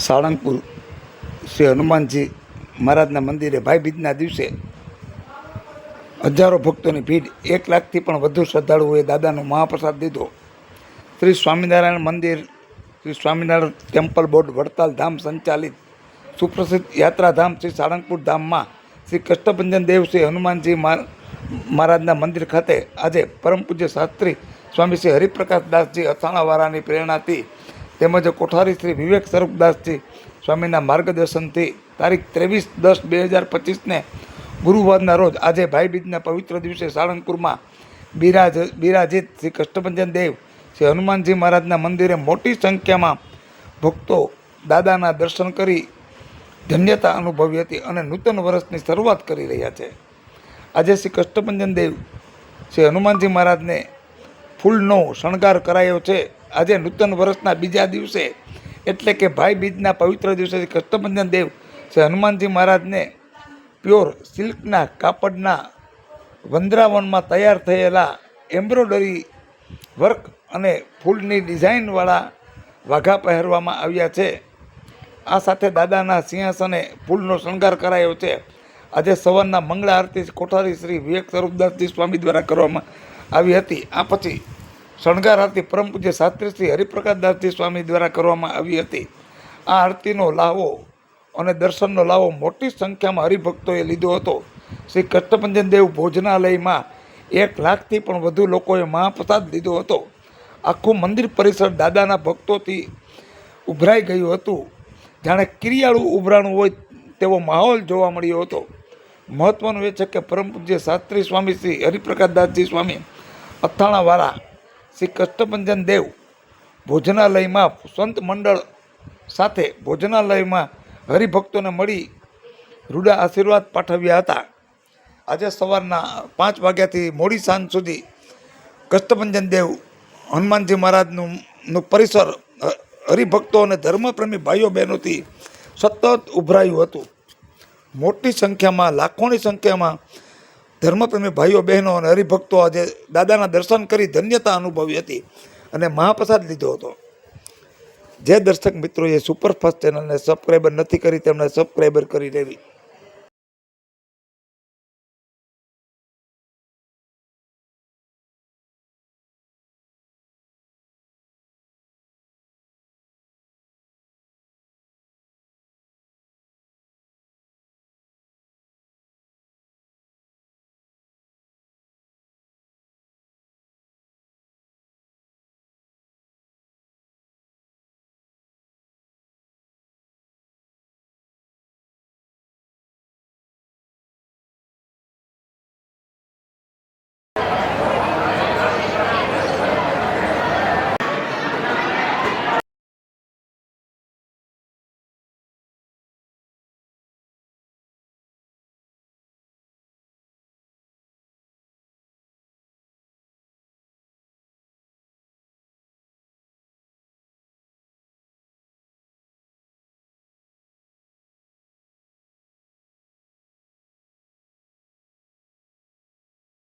સાળંગપુર શ્રી હનુમાનજી મહારાજના મંદિરે ભાઈબીજના દિવસે હજારો ભક્તોની ભીડ, એક લાખથી પણ વધુ શ્રદ્ધાળુઓએ દાદાનો મહાપ્રસાદ લીધો. શ્રી સ્વામિનારાયણ મંદિર, શ્રી સ્વામિનારાયણ ટેમ્પલ બોર્ડ, વડતાલ ધામ સંચાલિત સુપ્રસિદ્ધ યાત્રાધામ શ્રી સાળંગપુર ધામમાં શ્રી કષ્ટભંજન દેવ શ્રી હનુમાનજી મહા- મહારાજના મંદિર ખાતે આજે પરમ પૂજ્ય શાસ્ત્રી સ્વામી શ્રી હરિપ્રકાશ દાસજી અથાણાવાળાની પ્રેરણાથી તેમજ કોઠારી શ્રી વિવેક સ્વરૂપદાસજી સ્વામીના માર્ગદર્શનથી તારીખ ત્રેવીસ દસ બે હજાર પચીસને ગુરુવારના રોજ આજે ભાઈબીજના પવિત્ર દિવસે સાળંગપુરમાં બિરાજ, બિરાજીત શ્રી કષ્ટભંજન દેવ શ્રી હનુમાનજી મહારાજના મંદિરે મોટી સંખ્યામાં ભક્તો દાદાના દર્શન કરી ધન્યતા અનુભવી હતી અને નૂતન વર્ષની શરૂઆત કરી રહ્યા છે. આજે શ્રી કષ્ટભંજન દેવ શ્રી હનુમાનજી મહારાજને ફૂલનો શણગાર કરાયો છે. આજે નૂતન વર્ષના બીજા દિવસે, એટલે કે ભાઈ બીજના પવિત્ર દિવસે શ્રી કષ્ટભંજન દેવ શ્રી હનુમાનજી મહારાજને પ્યોર સિલ્કના કાપડના વંદરાવનમાં તૈયાર થયેલા એમ્બ્રોડરી વર્ક અને ફૂલની ડિઝાઇનવાળા વાઘા પહેરવામાં આવ્યા છે. આ સાથે દાદાના સિંહાસને ફૂલનો શણગાર કરાયો છે. આજે સવારના મંગળા આરતી કોઠારી શ્રી વિવેક સ્વરૂપદાસજી સ્વામી દ્વારા કરવામાં આવી હતી. આ પછી શણગાર આરતી પરમ પૂજ્ય શાસ્ત્રી શ્રી હરિપ્રકાશદાસજી સ્વામી દ્વારા કરવામાં આવી હતી. આ આરતીનો લાવો અને દર્શનનો લાવો મોટી સંખ્યામાં હરિભક્તોએ લીધો હતો. શ્રી કષ્ટભંજન દેવ ભોજનાલયમાં એક લાખથી પણ વધુ લોકોએ મહાપ્રસાદ લીધો હતો. આખું મંદિર પરિસર દાદાના ભક્તોથી ઉભરાઈ ગયું હતું. જાણે કિરિયાળું ઉભરાણું હોય તેવો માહોલ જોવા મળ્યો હતો. મહત્ત્વનું એ છે કે પરમ પૂજ્ય શાસ્ત્રી સ્વામી શ્રી હરિપ્રકાશદાસજી સ્વામી અથાણાવાળા શ્રી કષ્ટભંજન દેવ ભોજનાલયમાં સંત મંડળ સાથે ભોજનાલયમાં હરિભક્તોને મળી રૂડા આશીર્વાદ પાઠવ્યા હતા. આજે સવારના પાંચ વાગ્યાથી મોડી સાંજ સુધી કષ્ટભંજન દેવ હનુમાનજી મહારાજનું નું પરિસર હરિભક્તો અને ધર્મપ્રેમી ભાઈઓ બહેનોથી સતત ઉભરાયું હતું. મોટી સંખ્યામાં, લાખોની સંખ્યામાં ધર્મપ્રેમી ભાઈઓ, બહેનો અને હરિભક્તો આજે દાદાના દર્શન કરી ધન્યતા અનુભવી હતી અને મહાપ્રસાદ લીધો હતો. જે દર્શક મિત્રોએ સુપરફાસ્ટ ચેનલને સબસ્ક્રાઈબર નથી કરી તેમણે સબસ્ક્રાઈબર કરી લેવી.